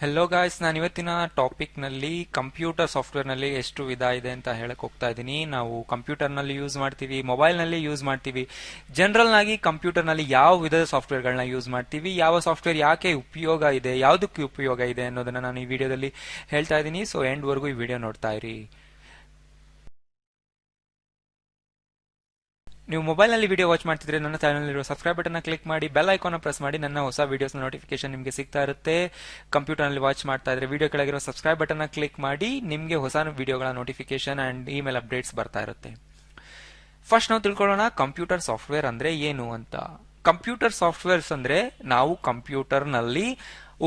Hello guys ನಾನು ಇವತ್ತಿನ ಟಾಪಿಕ್ನಲ್ಲಿ computer ಸಾಫ್ಟ್ವೇರ್ನಲ್ಲಿ ಎಷ್ಟು ವಿಧ ಇದೆ ಅಂತ ಹೇಳಕ್ ಹೋಗ್ತಾ ಇದ್ದೀನಿ. ನಾವು ಕಂಪ್ಯೂಟರ್ನಲ್ಲಿ ಯೂಸ್ ಮಾಡ್ತೀವಿ ಮೊಬೈಲ್ನಲ್ಲಿ ಯೂಸ್ ಮಾಡ್ತೀವಿ. ಜನರಲ್ ಆಗಿ ಕಂಪ್ಯೂಟರ್ನಲ್ಲಿ ಯಾವ ವಿಧದ ಸಾಫ್ಟ್ವೇರ್ ಗಳನ್ನ ಯೂಸ್ ಮಾಡ್ತೀವಿ, ಯಾವ ಸಾಫ್ಟ್ವೇರ್ ಯಾಕೆ ಉಪಯೋಗ ಇದೆ, ಯಾವುದಕ್ಕೆ ಉಪಯೋಗ ಇದೆ ಅನ್ನೋದನ್ನ ನಾನು ಈ ವಿಡಿಯೋದಲ್ಲಿ ಹೇಳ್ತಾ ಇದ್ದೀನಿ. ಸೊ ಎಂಡ್ ವರ್ಗೂ ಈ ವಿಡಿಯೋ ನೋಡ್ತಾ ಇರಿ. ನೀವು ಮೊಬೈಲ್ನಲ್ಲಿ ವಿಡಿಯೋ ವಾಚ್ ಮಾಡ್ತಿದ್ರೆ ನನ್ನ ಚಾನಲ್ನಲ್ಲಿರುವ ಸಬ್ಸ್ಕ್ರೈಬ್ ಬಟನ್ ಕ್ಲಿಕ್ ಮಾಡಿ ಬೆಲ್ ಐಕಾನ್ ಪ್ರೆಸ್ ಮಾಡಿ, ನನ್ನ ಹೊಸ ವಿಡಿಯೋಸ್ ನೋಟಿಫಿಕೇಶನ್ ನಿಮಗೆ ಸಿಗ್ತಾ ಇರುತ್ತೆ. ಕಂಪ್ಯೂಟರ್ನಲ್ಲಿ ವಾಚ್ ಮಾಡ್ತಾ ಇದ್ರೆ ವಿಡಿಯೋ ಕೆಳಗಿರೋ ಸಬ್ಸ್ಕ್ರೈಬ್ ಬಟನ್ ಕ್ಲಿಕ್ ಮಾಡಿ, ನಿಮಗೆ ಹೊಸ ವಿಡಿಯೋಗಳ ನೋಟಿಫಿಕೇಶನ್ ಅಂಡ್ ಇಮೇಲ್ ಅಪ್ಡೇಟ್ಸ್ ಬರ್ತಾ ಇರುತ್ತೆ. ಫಸ್ಟ್ ನಾವು ತಿಳ್ಕೊಳ್ಳೋಣ ಕಂಪ್ಯೂಟರ್ ಸಾಫ್ಟ್ವೇರ್ ಅಂದ್ರೆ ಏನು ಅಂತ. ಕಂಪ್ಯೂಟರ್ ಸಾಫ್ಟ್ವೇರ್ಸ್ ಅಂದ್ರೆ ನಾವು ಕಂಪ್ಯೂಟರ್ನಲ್ಲಿ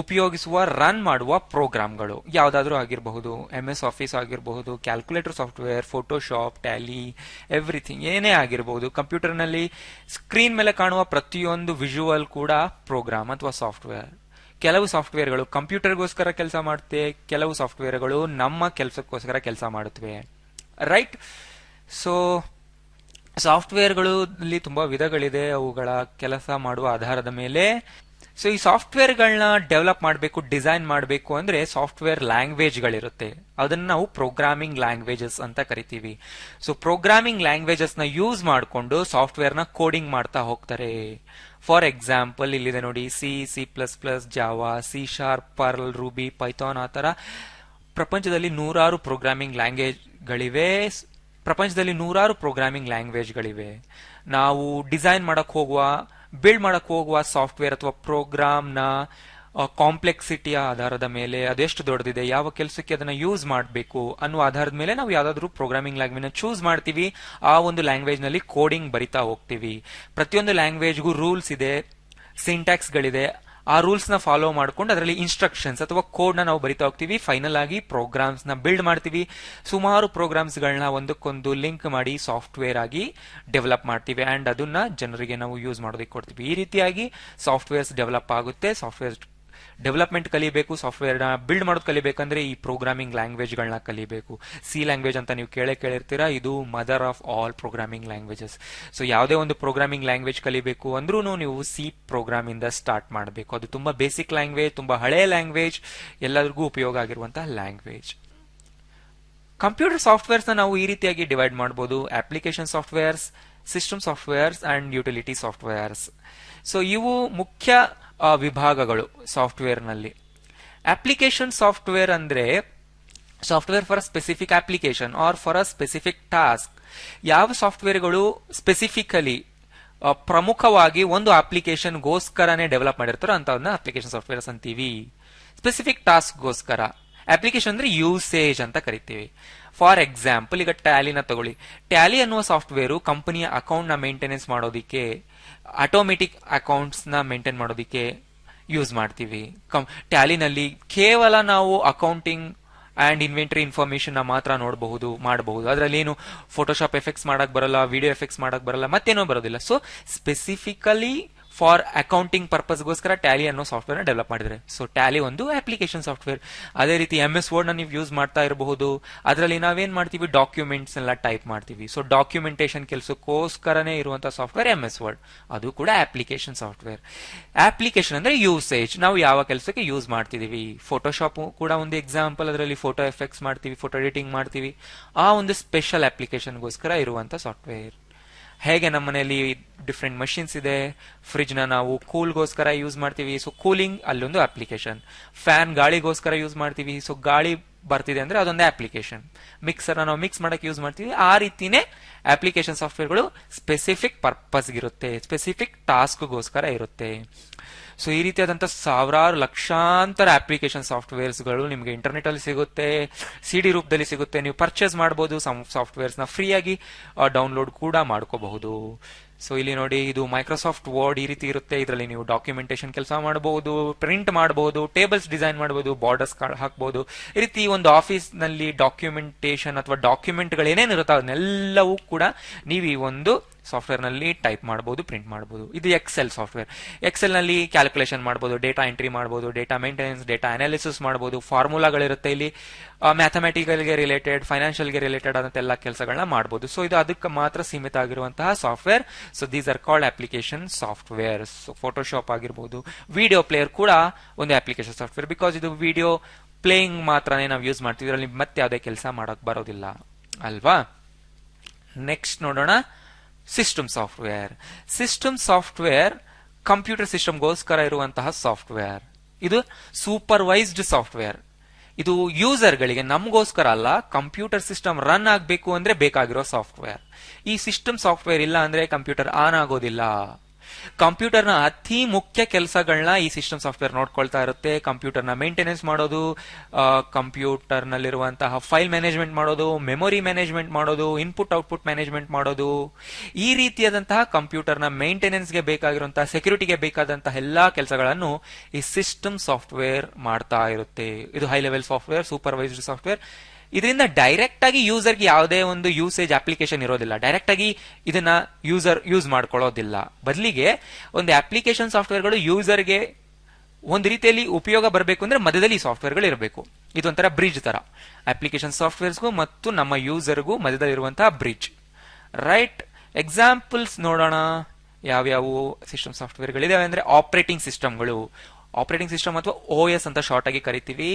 ಉಪಯೋಗಿಸುವ, ರನ್ ಮಾಡುವ ಪ್ರೋಗ್ರಾಮ್ಗಳು. ಯಾವ್ದಾದ್ರೂ ಆಗಿರಬಹುದು ಎಂ ಎಸ್ ಆಫೀಸ್ ಆಗಿರಬಹುದು calculator software Photoshop Tally everything ಏನೇ ಆಗಿರಬಹುದು ಕಂಪ್ಯೂಟರ್ನಲ್ಲಿ ಸ್ಕ್ರೀನ್ ಮೇಲೆ ಕಾಣುವ ಪ್ರತಿಯೊಂದು ವಿಜುವಲ್ ಕೂಡ ಪ್ರೋಗ್ರಾಮ್ ಅಥವಾ ಸಾಫ್ಟ್ವೇರ್ ಕೆಲವು ಸಾಫ್ಟ್ವೇರ್ಗಳು ಕಂಪ್ಯೂಟರ್ಗೋಸ್ಕರ ಕೆಲಸ ಮಾಡುತ್ತೆ, ಕೆಲವು ಸಾಫ್ಟ್ವೇರ್ಗಳು ನಮ್ಮ ಕೆಲಸಕ್ಕೋಸ್ಕರ ಕೆಲಸ ಮಾಡುತ್ತವೆ. ರೈಟ್ ಸೊ ಸಾಫ್ಟ್ವೇರ್ಗಳು ತುಂಬಾ ವಿಧಗಳಿದೆ, ಅವುಗಳ ಕೆಲಸ ಮಾಡುವ ಆಧಾರದ ಮೇಲೆ. ಸೊ ಈ ಸಾಫ್ಟ್ವೇರ್ಗಳನ್ನ ಡೆವಲಪ್ ಮಾಡಬೇಕು, ಡಿಸೈನ್ ಮಾಡಬೇಕು ಅಂದ್ರೆ ಸಾಫ್ಟ್ವೇರ್ ಲ್ಯಾಂಗ್ವೇಜ್ಗಳಿರುತ್ತೆ. ಅದನ್ನ ನಾವು ಪ್ರೋಗ್ರಾಮಿಂಗ್ ಲ್ಯಾಂಗ್ವೇಜಸ್ ಅಂತ ಕರಿತೀವಿ. ಸೊ ಪ್ರೋಗ್ರಾಮಿಂಗ್ ಲ್ಯಾಂಗ್ವೇಜಸ್ನ ಯೂಸ್ ಮಾಡಿಕೊಂಡು ಸಾಫ್ಟ್ವೇರ್ನ ಕೋಡಿಂಗ್ ಮಾಡ್ತಾ ಹೋಗ್ತಾರೆ. ಫಾರ್ ಎಕ್ಸಾಂಪಲ್, ಇಲ್ಲಿದೆ ನೋಡಿ C C plus plus Java C sharp Perl Ruby Python ಆ ತರ ಪ್ರಪಂಚದಲ್ಲಿ ನೂರಾರು ಪ್ರೋಗ್ರಾಮಿಂಗ್ ಲ್ಯಾಂಗ್ವೇಜ್ಗಳಿವೆ. ಪ್ರಪಂಚದಲ್ಲಿ ನೂರಾರು ಪ್ರೋಗ್ರಾಮಿಂಗ್ ಲ್ಯಾಂಗ್ವೇಜ್ಗಳಿವೆ. ನಾವು ಡಿಸೈನ್ ಮಾಡಕ್ ಹೋಗುವ, ಬಿಲ್ಡ್ ಮಾಡಕ್ ಹೋಗುವ ಸಾಫ್ಟ್ವೇರ್ ಅಥವಾ ಪ್ರೋಗ್ರಾಮ್ನ ಕಾಂಪ್ಲೆಕ್ಸಿಟಿಯ ಆಧಾರದ ಮೇಲೆ ಅದೆಷ್ಟು ದೊಡ್ಡದಿದೆ, ಯಾವ ಕೆಲಸಕ್ಕೆ ಅದನ್ನ ಯೂಸ್ ಮಾಡಬೇಕು ಅನ್ನೋ ಆಧಾರದ ಮೇಲೆ ನಾವು ಯಾವ್ದಾದ್ರು ಪ್ರೋಗ್ರಾಮಿಂಗ್ ಲ್ಯಾಂಗ್ವೇಜ್ ಚೂಸ್ ಮಾಡ್ತೀವಿ. ಆ ಒಂದು ಲ್ಯಾಂಗ್ವೇಜ್ನಲ್ಲಿ ಕೋಡಿಂಗ್ ಬರಿತಾ ಹೋಗ್ತೀವಿ. ಪ್ರತಿಯೊಂದು ಲ್ಯಾಂಗ್ವೇಜ್ಗೂ ರೂಲ್ಸ್ ಇದೆ ಸಿಂಟ್ಯಾಕ್ಸ್ ಗಳಿದೆ ಆ ರೂಲ್ಸ್ನ ಫಾಲೋ ಮಾಡ್ಕೊಂಡು ಅದರಲ್ಲಿ ಇನ್ಸ್ಟ್ರಕ್ಷನ್ಸ್ ಅಥವಾ ಕೋಡ್ನ ನಾವು ಬರಿತಾ ಹೋಗ್ತೀವಿ. ಫೈನಲ್ ಆಗಿ ಪ್ರೋಗ್ರಾಮ್ಸ್ನ ಬಿಲ್ಡ್ ಮಾಡ್ತೀವಿ. ಸುಮಾರು ಪ್ರೋಗ್ರಾಮ್ಸ್ ಗಳನ್ನ ಒಂದಕ್ಕೊಂದು ಲಿಂಕ್ ಮಾಡಿ ಸಾಫ್ಟ್ವೇರ್ ಆಗಿ ಡೆವಲಪ್ ಮಾಡ್ತೀವಿ. ಅಂಡ್ ಅದನ್ನ ಜನರಿಗೆ ನಾವು ಯೂಸ್ ಮಾಡೋದಕ್ಕೆ ಕೊಡ್ತೀವಿ. ಈ ರೀತಿಯಾಗಿ ಸಾಫ್ಟ್ವೇರ್ಸ್ ಡೆವಲಪ್ ಆಗುತ್ತೆ. ಸಾಫ್ಟ್ವೇರ್ ಡೆವಲಪ್ಮೆಂಟ್ ಕಲಿಬೇಕು ಸಾಫ್ಟ್ವೇರ್ನ ಬಿಲ್ಡ್ ಮಾಡೋದು ಕಲಿಬೇಕಂದ್ರೆ ಈ ಪ್ರೋಗ್ರಾಮಿಂಗ್ ಲ್ಯಾಂಗ್ವೇಜ್ ಗಳನ್ನ ಕಲಿಬೇಕು. ಸಿ ಲ್ಯಾಂಗ್ವೇಜ್ ಅಂತ ನೀವು ಕೇಳೇ ಕೇಳಿರ್ತೀರಾ, ಇದು mother of all programming languages so ಯಾವುದೇ ಒಂದು ಪ್ರೋಗ್ರಾಮಿಂಗ್ ಲ್ಯಾಂಗ್ವೇಜ್ ಕಲಿಬೇಕು ಅಂದ್ರೂ ನೀವು ಸಿ ಪ್ರೋಗ್ರಾಮ್ ಇಂದ ಸ್ಟಾರ್ಟ್ ಮಾಡಬೇಕು. ಅದು ತುಂಬಾ ಬೇಸಿಕ್ ಲ್ಯಾಂಗ್ವೇಜ್ ತುಂಬಾ ಹಳೆ ಲ್ಯಾಂಗ್ವೇಜ್ ಎಲ್ಲರಿಗೂ ಉಪಯೋಗ ಆಗಿರುವಂತಹ ಲ್ಯಾಂಗ್ವೇಜ್ ಕಂಪ್ಯೂಟರ್ ಸಾಫ್ಟ್ವೇರ್ಸ್ ನಾವು ಈ ರೀತಿಯಾಗಿ ಡಿವೈಡ್ ಮಾಡಬಹುದು application softwares system softwares and utility softwares so ಇವು ಮುಖ್ಯ ವಿಭಾಗಗಳು ಸಾಫ್ಟ್ವೇರ್ನಲ್ಲಿ. ಅಪ್ಲಿಕೇಶನ್ ಸಾಫ್ಟ್ವೇರ್ ಅಂದ್ರೆ software for specific application or for a specific task ಯಾವ ಸಾಫ್ಟ್ವೇರ್ಗಳು ಸ್ಪೆಸಿಫಿಕಲಿ ಪ್ರಮುಖವಾಗಿ ಒಂದು ಅಪ್ಲಿಕೇಶನ್ ಗೋಸ್ಕರನೇ ಡೆವಲಪ್ ಮಾಡಿರ್ತಾರೋ ಅಂತವನ್ನ ಅಪ್ಲಿಕೇಶನ್ ಸಾಫ್ಟ್ವೇರ್ಸ್ ಅಂತೀವಿ ಸ್ಪೆಸಿಫಿಕ್ ಟಾಸ್ಕ್ ಗೋಸ್ಕರ. ಅಪ್ಲಿಕೇಶನ್ ಅಂದ್ರೆ ಯೂಸೇಜ್ ಅಂತ ಕರಿತೀವಿ. ಫಾರ್ ಎಕ್ಸಾಂಪಲ್ ಈಗ ಟ್ಯಾಲಿನ ತಗೊಳ್ಳಿ. ಟ್ಯಾಲಿ ಅನ್ನುವ ಸಾಫ್ಟ್ವೇರ್ ಕಂಪನಿಯ ಅಕೌಂಟ್ನ ಮೇಂಟೆನೆನ್ಸ್ ಮಾಡೋದಿಕ್ಕೆ ಆಟೋಮೆಟಿಕ್ ಅಕೌಂಟ್ಸ್ನ ಮೇಂಟೈನ್ ಮಾಡೋದಿಕ್ಕೆ ಯೂಸ್ ಮಾಡ್ತೀವಿ. ಟ್ಯಾಲಿನಲ್ಲಿ ಕೇವಲ ನಾವು ಅಕೌಂಟಿಂಗ್ ಅಂಡ್ ಇನ್ವೆಂಟರಿ ಇನ್ಫಾರ್ಮೇಶನ್ ಮಾತ್ರ ನೋಡಬಹುದು, ಮಾಡಬಹುದು. ಅದರಲ್ಲಿ ಏನು ಫೋಟೋಶಾಪ್ ಎಫೆಕ್ಟ್ಸ್ ಮಾಡಕ್ ಬರಲ್ಲ ವಿಡಿಯೋ ಎಫೆಕ್ಟ್ಸ್ ಮಾಡಕ್ ಬರಲ್ಲ, ಮತ್ತೇನೋ ಬರೋದಿಲ್ಲ. ಸೊ ಸ್ಪೆಸಿಫಿಕಲಿ ಫಾರ್ ಅಕೌಂಟಿಂಗ್ ಪರ್ಪಸ್ಗೋಸ್ಕರ ಟ್ಯಾಲಿ ಅನ್ನೋ ಸಾಫ್ಟ್ವೇರ್ ಡೆವಲಪ್ ಮಾಡಿದ್ರೆ. ಸೊ ಟ್ಯಾಲಿ ಒಂದು ಅಪ್ಲಿಕೇಶನ್ ಸಾಫ್ಟ್ವೇರ್ ಅದೇ ರೀತಿ ಎಂ ಎಸ್ ವರ್ಡ್ನ ನೀವು ಯೂಸ್ ಮಾಡ್ತಾ ಇರಬಹುದು. ಅದರಲ್ಲಿ ನಾವೇನ್ ಮಾಡ್ತೀವಿ? ಡಾಕ್ಯುಮೆಂಟ್ಸ್ ಎಲ್ಲ ಟೈಪ್ ಮಾಡ್ತೀವಿ. ಸೊ ಡಾಕ್ಯುಮೆಂಟೇಶನ್ ಕೆಲಸಕ್ಕೋಸ್ಕರನೇ ಇರುವಂತಹ ಸಾಫ್ಟ್ವೇರ್ ಎಂ ಎಸ್ ವರ್ಡ್ ಅದು ಕೂಡ ಅಪ್ಲಿಕೇಶನ್ ಸಾಫ್ಟ್ವೇರ್ ಅಪ್ಲಿಕೇಶನ್ ಅಂದ್ರೆ ಯೂಸೇಜ್ ನಾವು ಯಾವ ಕೆಲಸಕ್ಕೆ ಯೂಸ್ ಮಾಡ್ತಿದೀವಿ ಫೋಟೋಶಾಪ್ ಕೂಡ ಒಂದು ಎಕ್ಸಾಂಪಲ್ ಅದರಲ್ಲಿ ಫೋಟೋ ಎಫೆಕ್ಟ್ಸ್ ಮಾಡ್ತೀವಿ ಫೋಟೋ ಎಡಿಟಿಂಗ್ ಮಾಡ್ತೀವಿ. ಆ ಒಂದು ಸ್ಪೆಷಲ್ ಅಪ್ಲಿಕೇಶನ್ಗೋಸ್ಕರ ಇರುವಂತಹ ಸಾಫ್ಟ್ವೇರ್ ಹೇಗೆ ನಮ್ಮ ಮನೆಯಲ್ಲಿ ಡಿಫ್ರೆಂಟ್ ಮಷಿನ್ಸ್ ಇದೆ ಫ್ರಿಜ್ನ ನಾವು ಕೂಲ್ಗೋಸ್ಕರ ಯೂಸ್ ಮಾಡ್ತೀವಿ. ಸೊ ಕೂಲಿಂಗ್ ಅಲ್ಲೊಂದು ಅಪ್ಲಿಕೇಶನ್ ಫ್ಯಾನ್ ಗಾಳಿಗೋಸ್ಕರ ಯೂಸ್ ಮಾಡ್ತೀವಿ. ಸೊ ಗಾಳಿ ಬರ್ತಿದೆ ಅಂದ್ರೆ ಅದೊಂದು ಅಪ್ಲಿಕೇಶನ್ ಮಿಕ್ಸರ್ ನಾವು ಮಿಕ್ಸ್ ಮಾಡಕ್ಕೆ ಯೂಸ್ ಮಾಡ್ತೀವಿ. ಆ ರೀತಿನೇ ಅಪ್ಲಿಕೇಶನ್ ಸಾಫ್ಟ್ವೇರ್ಗಳು ಸ್ಪೆಸಿಫಿಕ್ ಪರ್ಪಸ್ ಇರುತ್ತೆ ಸ್ಪೆಸಿಫಿಕ್ ಟಾಸ್ಕ್ಗೋಸ್ಕರ ಇರುತ್ತೆ. ಸೊ ಈ ರೀತಿಯಾದಂಥ ಸಾವಿರಾರು ಲಕ್ಷಾಂತರ ಅಪ್ಲಿಕೇಶನ್ ಸಾಫ್ಟ್ವೇರ್ಸ್ಗಳು ನಿಮಗೆ ಇಂಟರ್ನೆಟ್ ಅಲ್ಲಿ ಸಿಗುತ್ತೆ ಸಿಡಿ ರೂಪದಲ್ಲಿ ಸಿಗುತ್ತೆ. ನೀವು ಪರ್ಚೇಸ್ ಮಾಡಬಹುದು ಸಾಫ್ಟ್ವೇರ್ಸ್ನ ಫ್ರೀ ಆಗಿ ಡೌನ್ಲೋಡ್ ಕೂಡ ಮಾಡ್ಕೋಬಹುದು. ಸೊ ಇಲ್ಲಿ ನೋಡಿ, ಇದು ಮೈಕ್ರೋಸಾಫ್ಟ್ ವರ್ಡ್ ಈ ರೀತಿ ಇರುತ್ತೆ. ಇದರಲ್ಲಿ ನೀವು ಡಾಕ್ಯುಮೆಂಟೇಶನ್ ಕೆಲಸ ಮಾಡಬಹುದು ಪ್ರಿಂಟ್ ಮಾಡಬಹುದು ಟೇಬಲ್ಸ್ ಡಿಸೈನ್ ಮಾಡಬಹುದು ಬಾರ್ಡರ್ಸ್ ಹಾಕಬಹುದು ಈ ರೀತಿ ಒಂದು ಆಫೀಸ್ನಲ್ಲಿ ಡಾಕ್ಯುಮೆಂಟೇಶನ್ ಅಥವಾ ಡಾಕ್ಯುಮೆಂಟ್ಗಳು ಏನೇನಿರುತ್ತೋ ಅದನ್ನೆಲ್ಲವೂ ಕೂಡ ನೀವು ಈ ಒಂದು ಸಾಫ್ಟ್ವೇರ್ನಲ್ಲಿ ಟೈಪ್ ಮಾಡಬಹುದು ಪ್ರಿಂಟ್ ಮಾಡಬಹುದು ಇದು ಎಕ್ಸೆಲ್ ಸಾಫ್ಟ್ವೇರ್. ಎಕ್ಸೆಲ್ನಲ್ಲಿ ಕ್ಯಾಲ್ಕುಲೇಷನ್ ಮಾಡಬಹುದು ಡೇಟಾ ಎಂಟ್ರಿ ಮಾಡಬಹುದು ಡೇಟಾ ಮೇಂಟೆನೆನ್ಸ್, ಡೇಟಾ ಅನಾಲಿಸಿಸ್ ಮಾಡಬಹುದು ಫಾರ್ಮುಲಾಗಳಿರುತ್ತೆ ಇಲ್ಲಿ. ಮ್ಯಾಥಮೆಟಿಕಲ್ಗೆ ರಿಲೇಟೆಡ್, ಫೈನಾನ್ಷಿಯಲ್ಗೆ ರಿಲೇಟೆಡ್ ಆದಂತೆಲ್ಲ ಕೆಲಸಗಳನ್ನ ಮಾಡಬಹುದು ಸೊ, ಇದು ಅದಕ್ಕೆ ಮಾತ್ರ ಸೀಮಿತ ಆಗಿರುವಂತಹ software. So these are called application software so Photoshop ಆಗಿರ್ಬೋದು ವಿಡಿಯೋ ಪ್ಲೇಯರ್ ಕೂಡ ಒಂದು ಅಪ್ಲಿಕೇಶನ್ ಸಾಫ್ಟ್ವೇರ್ ಬಿಕಾಸ್ ಇದು ವಿಡಿಯೋ ಪ್ಲೇಯಿಂಗ್ ಮಾತ್ರನೇ ನಾವು ಯೂಸ್ ಮಾಡ್ತೀವಿ. ಇದರಲ್ಲಿ ಮತ್ತೆ ಯಾವುದೇ ಕೆಲಸ ಮಾಡೋಕೆ ಬರೋದಿಲ್ಲ. ಅಲ್ವಾ? ನೆಕ್ಸ್ಟ್ ನೋಡೋಣ. System software. System software computer ಸಿಸ್ಟಮ್ಗೋಸ್ಕರ ಇರುವಂತಹ ಸಾಫ್ಟ್ವೇರ್. ಇದು ಸೂಪರ್ವೈಸ್ಡ್ ಸಾಫ್ಟ್ವೇರ್. ಇದು ಯೂಸರ್ಗಳಿಗೆ ನಮಗೋಸ್ಕರ ಅಲ್ಲ, ಕಂಪ್ಯೂಟರ್ ಸಿಸ್ಟಮ್ ರನ್ ಆಗಬೇಕು ಅಂದ್ರೆ ಬೇಕಾಗಿರೋ ಸಾಫ್ಟ್ವೇರ್. ಈ ಸಿಸ್ಟಮ್ ಸಾಫ್ಟ್ವೇರ್ ಇಲ್ಲ ಅಂದ್ರೆ ಕಂಪ್ಯೂಟರ್ ಆನ್ ಆಗೋದಿಲ್ಲ. ಕಂಪ್ಯೂಟರ್ನ ಅತಿ ಮುಖ್ಯ ಕೆಲಸಗಳನ್ನ ಈ ಸಿಸ್ಟಮ್ ಸಾಫ್ಟ್ವೇರ್ ನೋಡ್ಕೊಳ್ತಾ ಇರುತ್ತೆ. ಕಂಪ್ಯೂಟರ್ನ ಮೇಂಟೆನೆನ್ಸ್ ಮಾಡೋದು ಕಂಪ್ಯೂಟರ್ನಲ್ಲಿರುವಂತಹ ಫೈಲ್ ಮ್ಯಾನೇಜ್ಮೆಂಟ್ ಮಾಡೋದು, ಮೆಮೊರಿ ಮ್ಯಾನೇಜ್ಮೆಂಟ್ ಮಾಡೋದು, ಇನ್ಪುಟ್ ಔಟ್ಪುಟ್ ಮ್ಯಾನೇಜ್ಮೆಂಟ್ ಮಾಡೋದು. ಈ ರೀತಿಯಾದಂತಹ ಕಂಪ್ಯೂಟರ್ನ ಮೇಂಟೆನೆನ್ಸ್ಗೆ ಬೇಕಾಗಿರುವಂತಹ, ಸೆಕ್ಯೂರಿಟಿಗೆ ಬೇಕಾದಂತಹ ಎಲ್ಲಾ ಕೆಲಸಗಳನ್ನು ಈ ಸಿಸ್ಟಮ್ ಸಾಫ್ಟ್ವೇರ್ ಮಾಡ್ತಾ ಇರುತ್ತೆ. ಇದು high level software, supervised software. ಇದರಿಂದ ಡೈರೆಕ್ಟ್ ಆಗಿ ಯೂಸರ್ಗೆ ಯಾವುದೇ ಒಂದು ಯೂಸೇಜ್ ಅಪ್ಲಿಕೇಶನ್ ಇರೋದಿಲ್ಲ. ಡೈರೆಕ್ಟ್ ಆಗಿ ಇದನ್ನ ಯೂಸರ್ ಯೂಸ್ ಮಾಡ್ಕೊಳ್ಳೋದಿಲ್ಲ. ಬದಲಿಗೆ ಒಂದು ಅಪ್ಲಿಕೇಶನ್ ಸಾಫ್ಟ್ವೇರ್ಗಳು ಯೂಸರ್ಗೆ ಒಂದು ರೀತಿಯಲ್ಲಿ ಉಪಯೋಗ ಬರಬೇಕು ಅಂದ್ರೆ ಮಧ್ಯದಲ್ಲಿ ಸಾಫ್ಟ್ವೇರ್ಗಳು ಇರಬೇಕು. ಇದೊಂಥರ ಬ್ರಿಡ್ಜ್ ತರ. ಅಪ್ಲಿಕೇಶನ್ ಸಾಫ್ಟ್ವೇರ್ಸ್ಗೂ ಮತ್ತು ನಮ್ಮ ಯೂಸರ್ಗೂ ಮಧ್ಯದಲ್ಲಿ ಇರುವಂತಹ ಬ್ರಿಡ್ಜ್ ರೈಟ್ ಎಕ್ಸಾಂಪಲ್ಸ್ ನೋಡೋಣ. ಯಾವ್ಯಾವ ಸಿಸ್ಟಮ್ ಸಾಫ್ಟ್ವೇರ್ಗಳಿದಾವೆ ಅಂದ್ರೆ ಆಪರೇಟಿಂಗ್ ಸಿಸ್ಟಮ್ಗಳು ಆಪರೇಟಿಂಗ್ ಸಿಸ್ಟಮ್ ಅಥವಾ ಓ ಎಸ್ ಅಂತ ಶಾರ್ಟ್ ಆಗಿ ಕರಿತೀವಿ.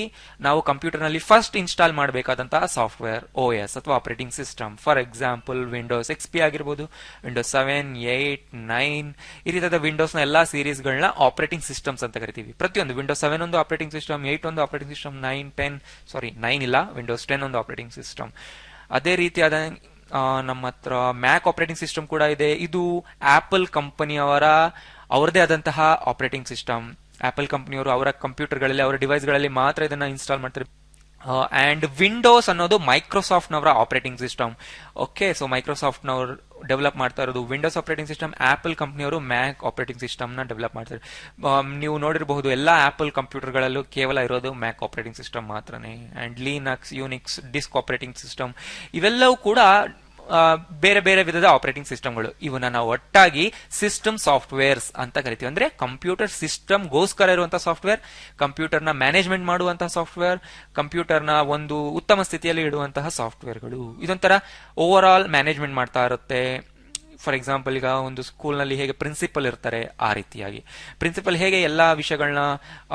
ನಾವು ಕಂಪ್ಯೂಟರ್ನಲ್ಲಿ ಫಸ್ಟ್ ಇನ್ಸ್ಟಾಲ್ ಮಾಡಬೇಕಾದಂತಹ ಸಾಫ್ಟ್ವೇರ್ ಓ ಎಸ್ ಅಥವಾ operating system for example Windows X P ಆಗಿರ್ಬೋದು ವಿಂಡೋಸ್ ಸೆವೆನ್ ಏಟ್ ನೈನ್ ಈ ರೀತಿಯಾದ ವಿಂಡೋಸ್ನ ಸೀರೀಸ್ಗಳನ್ನ ಸೀರೀಸ್ ಗಳನ್ನ ಆಪರೇಟಿಂಗ್ ಸಿಸ್ಟಮ್ಸ್ ಅಂತ ಕರಿತೀವಿ. ಪ್ರತಿಯೊಂದು ವಿಂಡೋಸ್ ಸೆವೆನ್ ಒಂದು ಆಪರೇಟಿಂಗ್ ಸಿಸ್ಟಮ್ ಏಟ್ ಒಂದು operating system nine ten sorry nine ಇಲ್ಲ ವಿಂಡೋಸ್ ಟೆನ್ ಒಂದು ಆಪರೇಟಿಂಗ್ ಸಿಸ್ಟಮ್ ಅದೇ ರೀತಿಯಾದ ನಮ್ಮ ಹತ್ರ ಮ್ಯಾಕ್ ಆಪರೇಟಿಂಗ್ ಸಿಸ್ಟಮ್ ಕೂಡ ಇದೆ. ಇದು ಆಪಲ್ ಕಂಪನಿಯವರ ಅವರದೇ ಆದಂತಹ ಆಪರೇಟಿಂಗ್ ಸಿಸ್ಟಮ್ ಆಪಲ್ ಕಂಪ್ನಿಯವರು ಅವರ ಕಂಪ್ಯೂಟರ್ಗಳಲ್ಲಿ ಅವರ ಡಿವೈಸ್ಗಳಲ್ಲಿ ಮಾತ್ರ ಇದನ್ನ ಇನ್ಸ್ಟಾಲ್ ಮಾಡ್ತಾರೆ. ಅಂಡ್ ವಿಂಡೋಸ್ ಅನ್ನೋದು Microsoft ನವರ operating system okay so Microsoft ನವರು ಡೆವಲಪ್ ಮಾಡ್ತಾ ಇರೋದು ವಿಂಡೋಸ್ ಆಪರೇಟಿಂಗ್ ಸಿಸ್ಟಮ್ ಆಪಲ್ ಕಂಪ್ನಿಯವರು ಮ್ಯಾಕ್ ಆಪರೇಟಿಂಗ್ ಸಿಸ್ಟಮ್ನ ಡೆವಲಪ್ ಮಾಡ್ತಾರೆ ನೀವು ನೋಡಿರಬಹುದು, ಎಲ್ಲ ಆಪಲ್ ಕಂಪ್ಯೂಟರ್ಗಳಲ್ಲೂ ಕೇವಲ ಇರೋದು ಮ್ಯಾಕ್ ಆಪರೇಟಿಂಗ್ ಸಿಸ್ಟಮ್ ಮಾತ್ರನೇ. And Linux Unix disk operating system ಇವೆಲ್ಲವೂ ಕೂಡ ಬೇರೆ ಬೇರೆ ವಿಧದ ಆಪರೇಟಿಂಗ್ ಸಿಸ್ಟಮ್ಗಳು ಇವನ್ನ ನಾವು ಒಟ್ಟಾಗಿ ಸಿಸ್ಟಮ್ ಸಾಫ್ಟ್ವೇರ್ಸ್ ಅಂತ ಕರಿತೀವಿ. ಅಂದ್ರೆ ಕಂಪ್ಯೂಟರ್ ಸಿಸ್ಟಮ್ ಗೋಸ್ಕರ ಇರುವಂತಹ ಸಾಫ್ಟ್ವೇರ್ ಕಂಪ್ಯೂಟರ್ನ ಮ್ಯಾನೇಜ್ಮೆಂಟ್ ಮಾಡುವಂತಹ ಸಾಫ್ಟ್ವೇರ್ ಕಂಪ್ಯೂಟರ್ನ ಒಂದು ಉತ್ತಮ ಸ್ಥಿತಿಯಲ್ಲಿ ಇಡುವಂತಹ ಸಾಫ್ಟ್ವೇರ್ಗಳು ಇದೊಂಥರ ಓವರ್ ಆಲ್ ಮ್ಯಾನೇಜ್ಮೆಂಟ್ ಮಾಡ್ತಾ ಇರುತ್ತೆ. ಫಾರ್ ಎಕ್ಸಾಂಪಲ್ ಈಗ ಒಂದು ಸ್ಕೂಲ್ನಲ್ಲಿ ಹೇಗೆ ಪ್ರಿನ್ಸಿಪಲ್ ಇರ್ತಾರೆ ಆ ರೀತಿಯಾಗಿ. ಪ್ರಿನ್ಸಿಪಲ್ ಹೇಗೆ ಎಲ್ಲಾ ವಿಷಯಗಳನ್ನ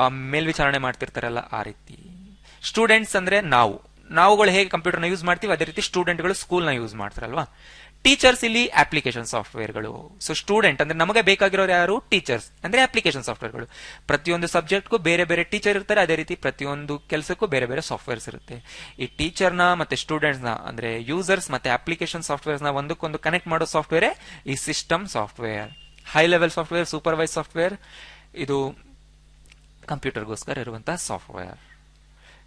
ಮೇಲ್ವಿಚಾರಣೆ ಮಾಡ್ತಿರ್ತಾರಲ್ಲ ಆ ರೀತಿ. ಸ್ಟೂಡೆಂಟ್ಸ್ ಅಂದ್ರೆ ನಾವು. ನಾವುಗಳು ಹೇಗೆ ಕಂಪ್ಯೂಟರ್ನ ಯೂಸ್ ಮಾಡ್ತೀವಿ, ಅದೇ ರೀತಿ ಸ್ಟೂಡೆಂಟ್ಗಳು ಸ್ಕೂಲ್ನ ಯೂಸ್ ಮಾಡ್ತಾರಲ್ವಾ? ಟೀಚರ್ಸ್ ಇಲ್ಲಿ ಅಪ್ಲಿಕೇಶನ್ ಸಾಫ್ಟ್ವೇರ್ಗಳು. ಸೊ ಸ್ಟೂಡೆಂಟ್ ಅಂದ್ರೆ ನಮಗೆ ಬೇಕಾಗಿರೋರು ಯಾರು? ಟೀಚರ್ಸ್ ಅಂದ್ರೆ ಅಪ್ಲಿಕೇಶನ್ ಸಾಫ್ಟ್ವೇರ್ಗಳು. ಪ್ರತಿಯೊಂದು ಸಬ್ಜೆಕ್ಟ್ಗೂ ಬೇರೆ ಬೇರೆ ಟೀಚರ್ ಇರ್ತಾರೆ, ಅದೇ ರೀತಿ ಪ್ರತಿಯೊಂದು ಕೆಲಸಕ್ಕೂ ಬೇರೆ ಬೇರೆ ಸಾಫ್ಟ್ವೇರ್ಸ್ ಇರುತ್ತೆ. ಈ ಟೀಚರ್ನ ಮತ್ತೆ ಸ್ಟೂಡೆಂಟ್ಸ್ನ ಅಂದ್ರೆ ಯೂಸರ್ಸ್ ಮತ್ತೆ ಅಪ್ಲಿಕೇಶನ್ ಸಾಫ್ಟ್ವೇರ್ಸ್ನ ಒಂದಕ್ಕೊಂದು ಕನೆಕ್ಟ್ ಮಾಡೋ ಸಾಫ್ಟ್ವೇರ್ ಈ system software. High level software supervise software, ಇದು ಕಂಪ್ಯೂಟರ್ಗೋಸ್ಕರ ಇರುವಂತಹ ಸಾಫ್ಟ್ವೇರ್.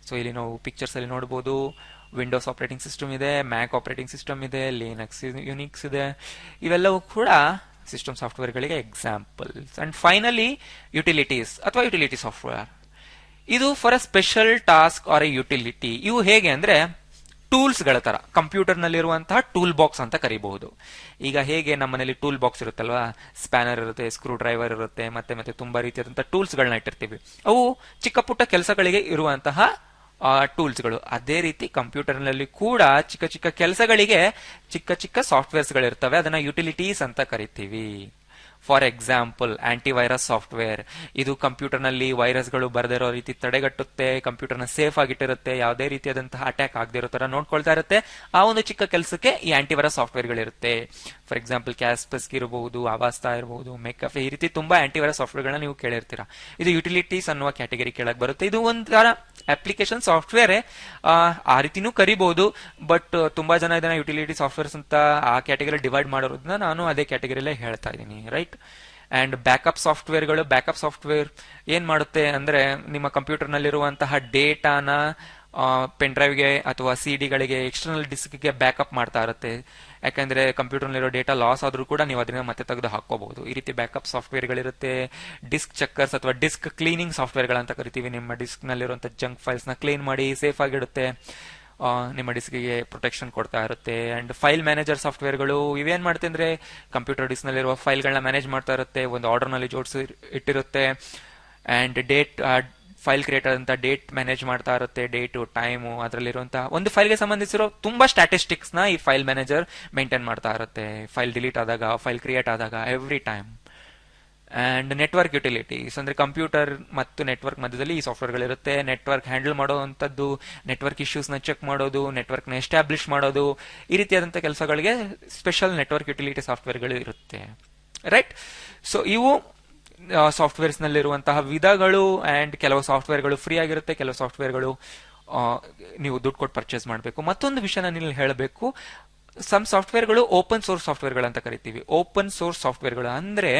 ಸೊ ಇಲ್ಲಿ ನಾವು ಪಿಕ್ಚರ್ಸ್ ಅಲ್ಲಿ ನೋಡಬಹುದು ವಿಂಡೋಸ್ ಆಪರೇಟಿಂಗ್ ಸಿಸ್ಟಮ್ ಇದೆ ಮ್ಯಾಕ್ ಆಪರೇಟಿಂಗ್ ಸಿಸ್ಟಮ್ ಇದೆ ಲಿನಕ್ಸ್ ಯುನಿಕ್ಸ್ ಇದೆ. ಇವೆಲ್ಲವೂ ಕೂಡ ಸಿಸ್ಟಮ್ ಸಾಫ್ಟ್ವೇರ್ಗಳಿಗೆ ಎಕ್ಸಾಂಪಲ್ಸ್ ಅಂಡ್ ಫೈನಲಿ ಯುಟಿಲಿಟೀಸ್ ಅಥವಾ ಯುಟಿಲಿಟಿ ಸಾಫ್ಟ್ವೇರ್ ಇದು for a special task or a utility ಇವು ಹೇಗೆ ಅಂದ್ರೆ ಟೂಲ್ಸ್ಗಳ ತರ ಕಂಪ್ಯೂಟರ್ ನಲ್ಲಿರುವಂತಹ ಟೂಲ್ ಬಾಕ್ಸ್ ಅಂತ ಕರಿಬಹುದು. ಈಗ ಹೇಗೆ ನಮ್ಮ ಮನೇಲಿ ಟೂಲ್ ಬಾಕ್ಸ್ ಇರುತ್ತಲ್ವಾ? ಸ್ಪ್ಯಾನರ್ ಇರುತ್ತೆ ಸ್ಕ್ರೂ ಡ್ರೈವರ್ ಇರುತ್ತೆ, ಮತ್ತೆ ಮತ್ತೆ ತುಂಬಾ ರೀತಿಯಾದಂತಹ ಟೂಲ್ಸ್ ಗಳನ್ನ ಇಟ್ಟಿರ್ತೀವಿ. ಅವು ಚಿಕ್ಕ ಪುಟ್ಟ ಕೆಲಸಗಳಿಗೆ ಇರುವಂತಹ ಟೂಲ್ಸ್ಗಳು. ಅದೇ ರೀತಿ ಕಂಪ್ಯೂಟರ್ನಲ್ಲಿ ಕೂಡ ಚಿಕ್ಕ ಚಿಕ್ಕ ಕೆಲಸಗಳಿಗೆ ಚಿಕ್ಕ ಚಿಕ್ಕ ಸಾಫ್ಟ್ವೇರ್ಸ್ ಗಳಿರ್ತವೆ ಅದನ್ನ ಯುಟಿಲಿಟೀಸ್ ಅಂತ ಕರಿತೀವಿ. ಫಾರ್ ಎಕ್ಸಾಂಪಲ್ ಆಂಟಿವೈರಸ್ ಸಾಫ್ಟ್ವೇರ್ ಇದು ಕಂಪ್ಯೂಟರ್ನಲ್ಲಿ ವೈರಸ್ಗಳು ಬರದಿರೋ ರೀತಿ ತಡೆಗಟ್ಟುತ್ತೆ ಕಂಪ್ಯೂಟರ್ನ ಸೇಫ್ ಆಗಿಟ್ಟಿರುತ್ತೆ, ಯಾವುದೇ ರೀತಿಯಾದಂತಹ ಅಟ್ಯಾಕ್ ಆಗದಿರೋ ತರ ನೋಡ್ಕೊಳ್ತಾ ಇರುತ್ತೆ. ಆ ಒಂದು ಚಿಕ್ಕ ಕೆಲಸಕ್ಕೆ ಈ ಆಂಟಿವೈರಸ್ ಸಾಫ್ಟ್ವೇರ್ ಗಳಿರುತ್ತೆ ಫಾರ್ ಎಕ್ಸಾಂಪಲ್ ಕ್ಯಾಸ್ಪಸ್ ಇರಬಹುದು ಅವಾಸ್ತಾ ಇರಬಹುದು ಮೇಕಫ್ ಈ ರೀತಿ ತುಂಬಾ ಆಂಟಿವೈರಸ್ ಸಾಫ್ಟ್ವೇರ್ ಗಳನ್ನ ನೀವು ಕೇಳಿರ್ತೀರಾ. ಇದು ಯುಟಿಲಿಟೀಸ್ ಅನ್ನುವ ಕ್ಯಾಟಗರಿ ಕೆಳಗೆ ಬರುತ್ತೆ. ಇದು ಒಂಥರ ಅಪ್ಲಿಕೇಶನ್ ಸಾಫ್ಟ್ವೇರ್ ಆ ರೀತಿನೂ ಕರಿಬಹುದು ಬಟ್ ತುಂಬಾ ಜನ ಇದನ್ನ ಯುಟಿಲಿಟಿ ಸಾಫ್ಟ್ವೇರ್ಸ್ ಅಂತ ಆ ಕ್ಯಾಟಗರಿ ಡಿವೈಡ್ ಮಾಡೋದ್ರಿಂದ ನಾನು ಅದೇ ಕ್ಯಾಟಗರಿಲೇ ಹೇಳ್ತಾ ಇದ್ದೀನಿ ರೈಟ್ ಅಂಡ್ ಬ್ಯಾಕಪ್ ಸಾಫ್ಟ್ವೇರ್ಗಳು ಬ್ಯಾಕಪ್ ಸಾಫ್ಟ್ವೇರ್ ಏನು ಮಾಡುತ್ತೆ ಅಂದ್ರೆ ನಿಮ್ಮ ಕಂಪ್ಯೂಟರ್ ನಲ್ಲಿರುವಂತಹ ಡೇಟಾನ ಪೆನ್ ಡ್ರೈವ್ಗೆ ಅಥವಾ ಸಿ ಡಿಗಳಿಗೆ ಎಕ್ಸ್ಟರ್ನಲ್ ಡಿಸ್ಕ್ಗೆ ಬ್ಯಾಕಪ್ ಮಾಡ್ತಾ ಇರುತ್ತೆ. ಯಾಕಂದ್ರೆ ಕಂಪ್ಯೂಟರ್ನಲ್ಲಿರೋ ಡೇಟಾ ಲಾಸ್ ಆದ್ರೂ ಕೂಡ ನೀವು ಅದನ್ನ ಮತ್ತೆ ತೆಗೆದು ಹಾಕೋಬಹುದು ಈ ರೀತಿ ಬ್ಯಾಕಪ್ ಸಾಫ್ಟ್ವೇರ್ಗಳಿರುತ್ತೆ ಡಿಸ್ಕ್ ಚೆಕ್ಕರ್ಸ್ ಅಥವಾ ಡಿಸ್ಕ್ ಕ್ಲೀನಿಂಗ್ ಸಾಫ್ಟ್ವೇರ್ಗಳಂತ ಕರಿತೀವಿ. ನಿಮ್ಮ ಡಿಸ್ಕ್ ನಲ್ಲಿರುವಂತಹ ಜಂಕ್ ಫೈಲ್ಸ್ನ ಕ್ಲೀನ್ ಮಾಡಿ ಸೇಫ್ ಆಗಿಡುತ್ತೆ. ನಿಮ್ಮ ಡಿಸ್ಕ್ಗೆ ಪ್ರೊಟೆಕ್ಷನ್ ಕೊಡ್ತಾ ಇರುತ್ತೆ. ಅಂಡ್ ಫೈಲ್ ಮ್ಯಾನೇಜರ್ ಸಾಫ್ಟ್ವೇರ್ಗಳು ಇವೇನ್ ಮಾಡುತ್ತೆ ಅಂದ್ರೆ ಕಂಪ್ಯೂಟರ್ ಡಿಸ್ಕ್ ನಲ್ಲಿರುವ ಫೈಲ್ಗಳನ್ನ ಮ್ಯಾನೇಜ್ ಮಾಡ್ತಾ ಇರುತ್ತೆ, ಒಂದು ಆರ್ಡರ್ನಲ್ಲಿ ಜೋಡಿಸಿ ಇಟ್ಟಿರುತ್ತೆ. ಅಂಡ್ ಡೇಟ್ ಫೈಲ್ ಕ್ರಿಯೇಟ್ ಅಂತ ಡೇಟ್ ಮ್ಯಾನೇಜ್ ಮಾಡ್ತಾ ಇರುತ್ತೆ ಡೇಟು ಟೈಮು ಅದರಲ್ಲಿರುವಂತಹ ಒಂದು ಫೈಲ್ಗೆ ಸಂಬಂಧಿಸಿರೋ ತುಂಬಾ ಸ್ಟ್ಯಾಟಿಸ್ಟಿಕ್ಸ್ನ ಈ ಫೈಲ್ ಮ್ಯಾನೇಜರ್ ಮೇಂಟೈನ್ ಮಾಡ್ತಾ ಇರುತ್ತೆ. ಫೈಲ್ ಡಿಲೀಟ್ ಆದಾಗ ಫೈಲ್ ಕ್ರಿಯೇಟ್ ಆದಾಗ every time and network utilities ಅಂದ್ರೆ ಕಂಪ್ಯೂಟರ್ ಮತ್ತು ನೆಟ್ವರ್ಕ್ ಮಧ್ಯದಲ್ಲಿ ಈ ಸಾಫ್ಟ್ವೇರ್ಗಳಿರುತ್ತೆ ನೆಟ್ವರ್ಕ್ ಹ್ಯಾಂಡಲ್ ಮಾಡುವಂತದ್ದು ನೆಟ್ವರ್ಕ್ ಇಶ್ಯೂಸ್ನ ಚೆಕ್ ಮಾಡೋದು ನೆಟ್ವರ್ಕ್ನ ಎಸ್ಟಾಬ್ಲಿಷ್ ಮಾಡೋದು, ಈ ರೀತಿಯಾದಂಥ ಕೆಲಸಗಳಿಗೆ ಸ್ಪೆಷಲ್ ನೆಟ್ವರ್ಕ್ ಯುಟಿಲಿಟಿ ಸಾಫ್ಟ್ವೇರ್ಗಳು ಇರುತ್ತೆ. ರೈಟ್ ಸೊ ಇವು ಸಾಫ್ಟ್ವೇರ್ಸ್ ನಲ್ಲಿರುವಂತಹ ವಿಧಗಳು ಅಂಡ್ ಕೆಲವು ಸಾಫ್ಟ್ವೇರ್ಗಳು ಫ್ರೀ ಆಗಿರುತ್ತೆ, ಕೆಲವು ಸಾಫ್ಟ್ವೇರ್ಗಳು ನೀವು ದುಡ್ಡು ಕೊಟ್ಟು ಪರ್ಚೇಸ್ ಮಾಡಬೇಕು. ಮತ್ತೊಂದು ವಿಷಯ ನಾನು ಇಲ್ಲಿ ಹೇಳಬೇಕು ಸಮ್ ಸಾಫ್ಟ್ವೇರ್ಗಳು ಓಪನ್ ಸೋರ್ಸ್ ಸಾಫ್ಟ್ವೇರ್ಗಳು ಅಂತ ಕರಿತೀವಿ. ಓಪನ್ ಸೋರ್ಸ್ ಸಾಫ್ಟ್ವೇರ್ಗಳು ಅಂದ್ರೆ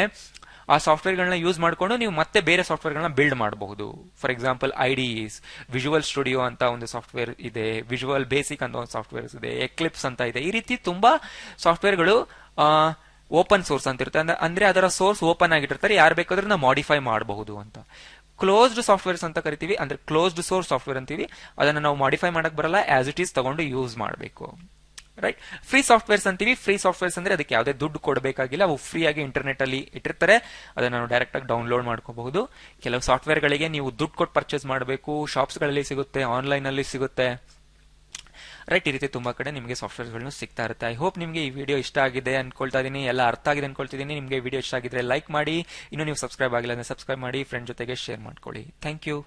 ಆ ಸಾಫ್ಟ್ವೇರ್ಗಳನ್ನ ಯೂಸ್ ಮಾಡಿಕೊಂಡು ನೀವು ಮತ್ತೆ ಬೇರೆ ಸಾಫ್ಟ್ವೇರ್ಗಳನ್ನ ಬಿಲ್ಡ್ ಮಾಡಬಹುದು. For example IDEs Visual Studio ಅಂತ ಒಂದು ಸಾಫ್ಟ್ವೇರ್ ಇದೆ ವಿಜುವಲ್ ಬೇಸಿಕ್ ಅಂತ ಒಂದು ಸಾಫ್ಟ್ವೇರ್ ಇದೆ ಎಕ್ಲಿಪ್ಸ್ ಅಂತ ಇದೆ. ಈ ರೀತಿ ತುಂಬಾ ಸಾಫ್ಟ್ವೇರ್ಗಳು ಓಪನ್ ಸೋರ್ಸ್ ಅಂತ ಇರುತ್ತೆ. ಅಂದ್ರೆ ಅದರ ಸೋರ್ಸ್ ಓಪನ್ ಆಗಿಟ್ಟಿರ್ತಾರೆ. ಯಾರು ಬೇಕಾದ್ರೂ ನಾವು ಮಾಡಿಫೈ ಮಾಡಬಹುದು ಅಂತ. ಕ್ಲೋಸ್ಡ್ ಸಾಫ್ಟ್ವೇರ್ಸ್ ಅಂತ ಕರಿತೀವಿ. ಅಂದ್ರೆ ಕ್ಲೋಸ್ಡ್ ಸೋರ್ಸ್ ಸಾಫ್ಟ್ವೇರ್ ಅಂತೀವಿ. ಅದನ್ನ ನಾವು ಮಾಡಿಫೈ ಮಾಡಕ್ ಬರಲ್ಲ. ಆಸ್ ಇಟ್ ಈಸ್ ತಗೊಂಡು ಯೂಸ್ ಮಾಡಬೇಕು. ರೈಟ್ ಫ್ರೀ ಸಾಫ್ಟ್ವೇರ್ಸ್ ಅಂತೀವಿ ಫ್ರೀ ಸಾಫ್ಟ್ವೇರ್ಸ್ ಅಂದ್ರೆ ಅದಕ್ಕೆ ಯಾವುದೇ ದುಡ್ಡು ಕೊಡಬೇಕಾಗಿಲ್ಲ. ಅವು ಫ್ರೀ ಆಗಿ ಇಂಟರ್ನೆಟ್ ಅಲ್ಲಿ ಇಟ್ಟಿರ್ತಾರೆ. ಅದನ್ನ ನಾವು ಡೈರೆಕ್ಟ್ ಆಗಿ ಡೌನ್ಲೋಡ್ ಮಾಡ್ಕೋಬಹುದು. ಕೆಲವು ಸಾಫ್ಟ್ವೇರ್ ಗಳಿಗೆ ನೀವು ದುಡ್ಡು ಕೊಟ್ಟು ಪರ್ಚೇಸ್ ಮಾಡಬೇಕು. ಶಾಪ್ಸ್ಗಳಲ್ಲಿ ಸಿಗುತ್ತೆ ಆನ್ಲೈನ್ ಅಲ್ಲಿ ಸಿಗುತ್ತೆ. ರೈಟ್ ಈ ರೀತಿ ತುಂಬಾ ಕಡೆ ನಿಮಗೆ ಸಾಫ್ಟ್ವೇರ್ಗಳನ್ನು ಸಿಗ್ತಾ ಇರುತ್ತೆ. ಐ ಹೋಪ್ ನಿಮಗೆ ಈ ವಿಡಿಯೋ ಇಷ್ಟ ಆಗಿದೆ ಅನ್ಕೊಳ್ತಾ ಇದೀನಿ. ಎಲ್ಲ ಅರ್ಥ ಆಗಿದೆ ಅನ್ಕೊಳ್ತಿದ್ದೀನಿ ನಿಮಗೆ ವಿಡಿಯೋ ಇಷ್ಟ ಆಗಿದ್ರೆ ಲೈಕ್ ಮಾಡಿ. ಇನ್ನು ನೀವು ಸಬ್ಸ್ಕ್ರೈಬ್ ಆಗಿಲ್ಲ ಅಂದ್ರೆ ಸಬ್ಸ್ಕ್ರೈಬ್ ಮಾಡಿ. ಫ್ರೆಂಡ್ ಜೊತೆಗೆ ಶೇರ್ ಮಾಡ್ಕೊಳ್ಳಿ. Thank you